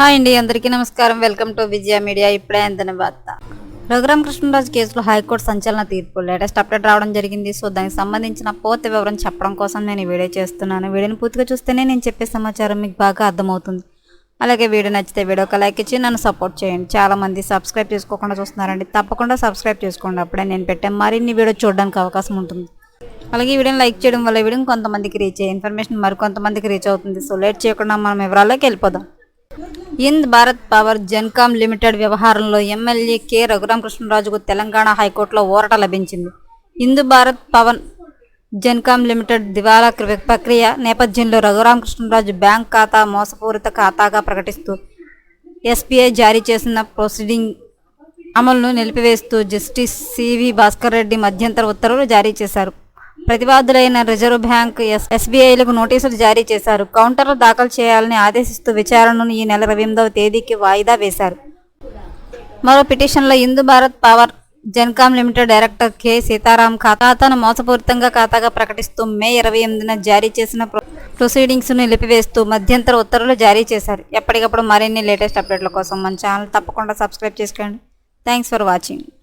Hi అండి అందరికీ నమస్కారం. వెల్కమ్ టు విజయ మీడియా ఇప్పుడే అంతని వార్త. రఘురామ కృష్ణరాజు కేసులో హైకోర్టు సంచలన తీర్పు. లేటెస్ట్ అప్డేట్ రావడం జరిగింది. సో దానికి సంబంధించిన పూర్తి వివరం చెప్పడం కోసం నేను వీడియో చేస్తున్నాను. వీడియోని పూర్తిగా చూస్తేనే నేను చెప్పే సమాచారం మీకు బాగా అర్థమవుతుంది. అలాగే వీడియో నచ్చితే వీడియోకి లైక్ ఇచ్చి నన్ను సపోర్ట్ చేయండి. చాలామంది సబ్స్క్రైబ్ చేసుకోకుండా చూస్తున్నారండి. తప్పకుండా సబ్స్క్రైబ్ చేసుకోండి. అప్పుడే నేను పెట్టే మరిన్ని వీడియో చూడడానికి అవకాశం ఉంటుంది. అలాగే వీడియోని లైక్ చేయడం వల్ల ఈ వీడియో కొంతమందికి రీచ్ అయ్యే ఇన్ఫర్మేషన్ మరికొంతమందికి రీచ్ అవుతుంది. సో లేట్ చేయకుండా మనం వివరాల్లోకి వెళ్ళిపోదాం. Hind Bharat power Gencom limited వ్యవహారంలో ఎమ్మెల్యే కె. రఘురామకృష్ణరాజుకు తెలంగాణ హైకోర్టులో ఊరట లభించింది. Hindu Bharat power Gencom limited దివాలా ప్రక్రియ నేపథ్యంలో రఘురామకృష్ణరాజు బ్యాంక్ ఖాతా మోసపూరిత ఖాతాగా ప్రకటిస్తూ ఎస్బీఐ జారీ చేసిన ప్రొసీడింగ్ అమలును నిలిపివేస్తూ justice C V Bhaskar Reddy మధ్యంతర ఉత్తర్వులు జారీ చేశారు. ప్రతివాదులైన రిజర్వ్ బ్యాంక్ ఎస్ ఎస్బీఐలకు నోటీసులు జారీ చేశారు. కౌంటర్లు దాఖలు చేయాలని ఆదేశిస్తూ విచారణను ఈ నెల ఇరవై ఎనిమిదవ తేదీకి వాయిదా వేశారు. మరో పిటిషన్లో Hindu Bharat power Gencom limited director K. Sitaram ఖాతాను మోసపూరితంగా ఖాతాగా ప్రకటిస్తూ మే ఇరవై ఎనిమిదిన జారీ చేసిన ప్రొ- ప్రొసీడింగ్స్ను నిలిపివేస్తూ మధ్యంతర ఉత్తర్వులు జారీ చేశారు. ఎప్పటికప్పుడు మరిన్ని లేటెస్ట్ అప్డేట్ల కోసం మన ఛానల్ తప్పకుండా సబ్స్క్రైబ్ చేసుకోండి. Thanks for watching.